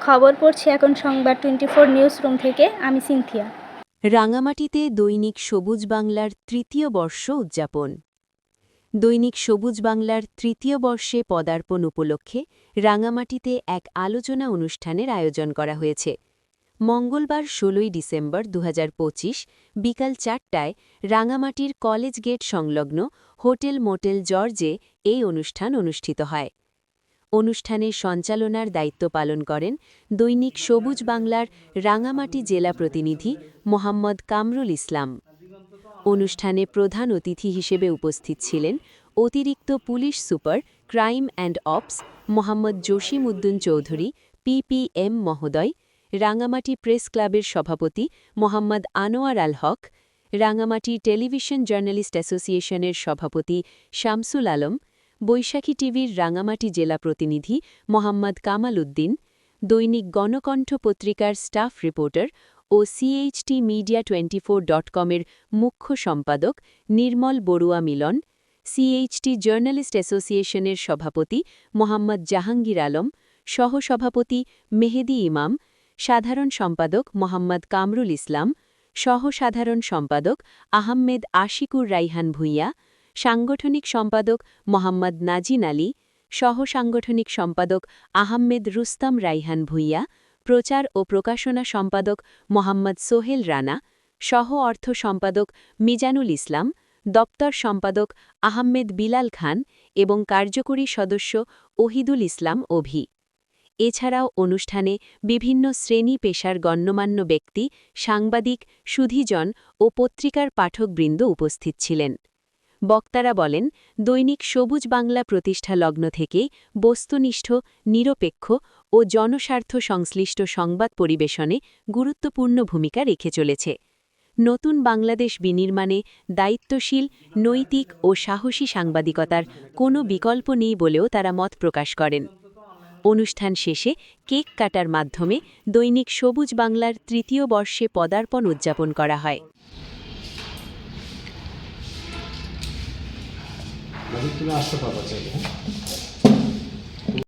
খবর পড়ছি এখন সংবাদ টোয়েন্টি ফোর নিউজ রুম থেকে, আমি সিনথিয়া। রাঙামাটিতে দৈনিক সবুজ বাংলার তৃতীয় বর্ষ উদযাপন। দৈনিক সবুজ বাংলার তৃতীয় বর্ষে পদার্পণ উপলক্ষে রাঙামাটিতে এক আলোচনা অনুষ্ঠানের আয়োজন করা হয়েছে। মঙ্গলবার ষোলোই ডিসেম্বর দু হাজার পঁচিশ বিকাল চারটায় রাঙামাটির কলেজ গেট সংলগ্ন হোটেল মোটেল জর্জে এই অনুষ্ঠান অনুষ্ঠিত হয়। অনুষ্ঠানে সঞ্চালনার দায়িত্ব পালন করেন দৈনিক সবুজ বাংলার রাঙামাটি জেলা প্রতিনিধি মোহাম্মদ কামরুল ইসলাম। অনুষ্ঠানে প্রধান অতিথি হিসেবে উপস্থিত ছিলেন অতিরিক্ত police super crime and ops Mohammad Jasim Uddin Chowdhury PPM মহোদয়, রাঙামাটি প্রেস ক্লাবের সভাপতি মোহাম্মদ আনোয়ার আল হক, রাঙামাটি টেলিভিশন জার্নালিস্ট অ্যাসোসিয়েশনের সভাপতি শামসুল আলম বৈশাখী টিভির রাঙামাটি জেলা প্রতিনিধি মোহাম্মদ কামাল উদ্দিন, দৈনিক গণকণ্ঠ পত্রিকার স্টাফ রিপোর্টার ও সিএইচটি মিডিয়া টোয়েন্টি ডট কমের মুখ্য সম্পাদক নির্মল বড়ুয়া মিলন সিএইচটি জার্নালিস্ট অ্যাসোসিয়েশনের সভাপতি মোহাম্মদ জাহাঙ্গীর আলম, সহসভাপতি মেহেদি ইমাম, সাধারণ সম্পাদক মোহাম্মদ কামরুল ইসলাম, সহ-সাধারণ সম্পাদক আহমেদ আশিকুর রাইহান ভূঁইয়া সাংগঠনিক সম্পাদক মোহাম্মদ নাজিন আলী সহ-সাংগঠনিক সম্পাদক আহমেদ রুস্তম রাইহান ভূঁইয়া, প্রচার ও প্রকাশনা সম্পাদক মোহাম্মদ সোহেল রানা, সহ অর্থ সম্পাদক মিজানুল ইসলাম, দপ্তর সম্পাদক আহমেদ বিলাল খান এবং কার্যকরী সদস্য ওহিদুল ইসলাম অভি। এছাড়াও অনুষ্ঠানে বিভিন্ন শ্রেণি পেশার গণ্যমান্য ব্যক্তি, সাংবাদিক, সুধীজন ও পত্রিকার পাঠকবৃন্দ উপস্থিত ছিলেন। বক্তারা বলেন, দৈনিক সবুজ বাংলা প্রতিষ্ঠা লগ্ন থেকেই বস্তুনিষ্ঠ, নিরপেক্ষ ও জনস্বার্থ সংশ্লিষ্ট সংবাদ পরিবেশনে গুরুত্বপূর্ণ ভূমিকা রেখে চলেছে। নতুন বাংলাদেশ বিনির্মাণে দায়িত্বশীল, নৈতিক ও সাহসী সাংবাদিকতার কোনো বিকল্প নেই বলেও তারা মত প্রকাশ করেন। অনুষ্ঠান শেষে কেক কাটার মাধ্যমে দৈনিক সবুজ বাংলার তৃতীয় বর্ষে পদার্পণ উদযাপন করা হয়। তুমি আসতে পারবা চাইলে হ্যাঁ?